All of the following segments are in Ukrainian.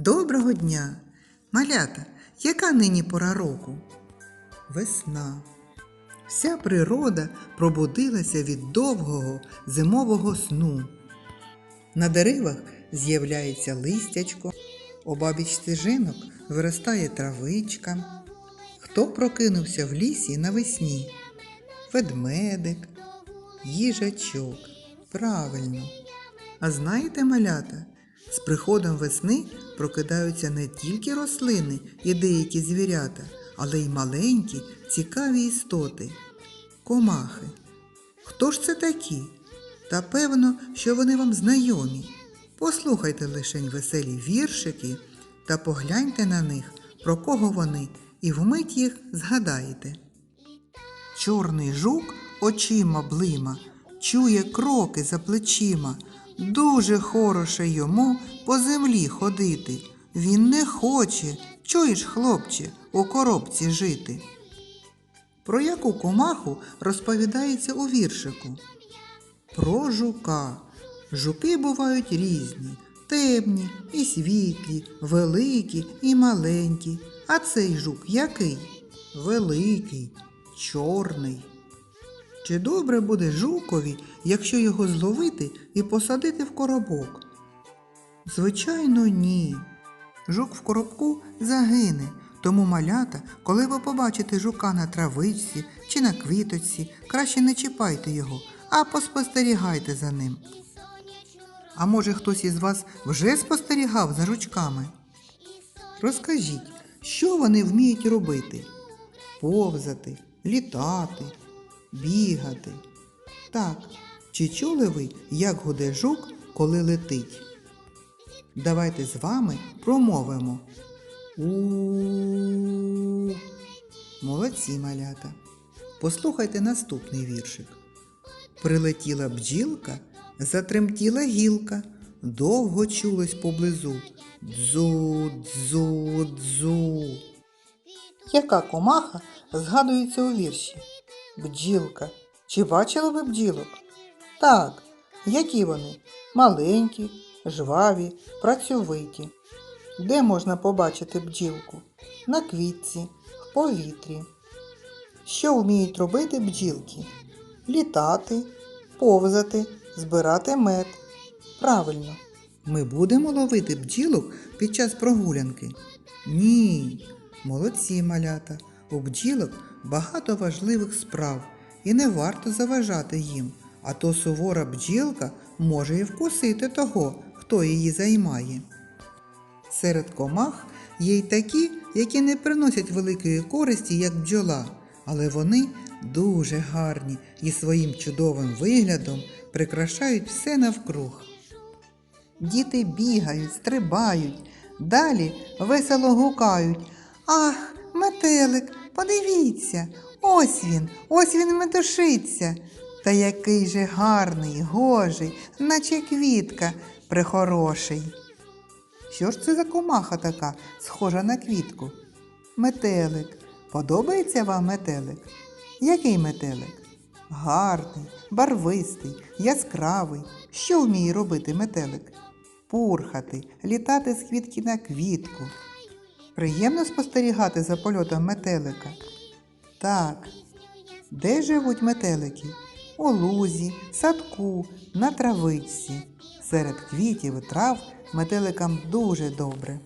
Доброго дня! Малята, яка нині пора року? Весна. Вся природа пробудилася від довгого зимового сну. На деревах з'являється листячко, обабіч стежинок виростає травичка. Хто прокинувся в лісі навесні? Ведмедик, їжачок. Правильно. А знаєте, малята, з приходом весни прокидаються не тільки рослини і деякі звірята, але й маленькі, цікаві істоти комахи. Хто ж це такі? Та певно, що вони вам знайомі. Послухайте лишень веселі віршики та погляньте на них, про кого вони, і вмить їх згадаєте. Чорний жук очима блима, чує кроки за плечима. Дуже хороше йому по землі ходити. Він не хоче, чуєш, хлопче, у коробці жити. Про яку комаху розповідається у віршику? Про жука. Жуки бувають різні, темні і світлі, великі і маленькі. А цей жук який? Великий, чорний. Чи добре буде жукові, якщо його зловити і посадити в коробок? Звичайно, ні. Жук в коробку загине, тому малята, коли ви побачите жука на травичці чи на квіточці, краще не чіпайте його, а поспостерігайте за ним. А може хтось із вас вже спостерігав за жучками? Розкажіть, що вони вміють робити? Повзати, літати, бігати. Так, чи чули ви, як гуде жук, коли летить? Давайте з вами промовимо. у Молодці малята. Послухайте наступний віршик. Прилетіла бджілка, затремтіла гілка, довго чулось поблизу. Дзу, дзу, дзу. Яка комаха згадується у вірші? Бджілка. Чи бачили ви бджілок? Так. Які вони? Маленькі, жваві, працьовиті. Де можна побачити бджілку? На квітці, в повітрі. Що вміють робити бджілки? Літати, повзати, збирати мед. Правильно. Ми будемо ловити бджілок під час прогулянки? Ні. Молодці малята. У бджілок багато важливих справ і не варто заважати їм, а то сувора бджілка може і вкусити того, хто її займає. Серед комах є й такі, які не приносять великої користі, як бджола, але вони дуже гарні і своїм чудовим виглядом прикрашають все навкруг. Діти бігають, стрибають, далі весело гукають. Ах, метелик, подивіться, ось він, ось він метушиться. Та який же гарний, гожий, наче квітка прихороший. Що ж це за комаха така, схожа на квітку? Метелик. Подобається вам метелик? Який метелик? Гарний, барвистий, яскравий. Що вміє робити метелик? Пурхати, літати з квітки на квітку. Приємно спостерігати за польотом метелика. Так. Де живуть метелики? У лузі, садку, на травичці. Серед квітів і трав метеликам дуже добре.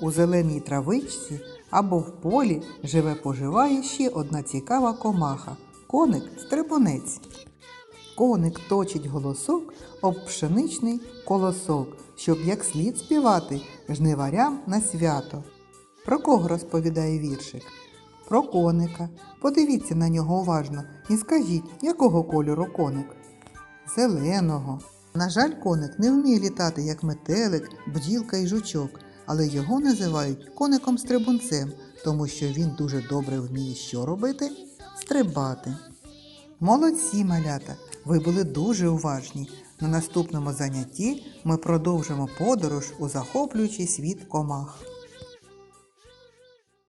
У зеленій травичці або в полі живе поживає ще одна цікава комаха коник стрибунець. Коник точить голосок об пшеничний колосок, щоб як слід співати жниварям на свято. Про кого розповідає віршик? Про коника. Подивіться на нього уважно і скажіть, якого кольору коник? Зеленого. На жаль, коник не вміє літати, як метелик, бджілка і жучок, але його називають коником-стрибунцем, тому що він дуже добре вміє що робити? Стрибати. Молодці, малята! Ви були дуже уважні. На наступному занятті ми продовжимо подорож у захоплюючий світ комах.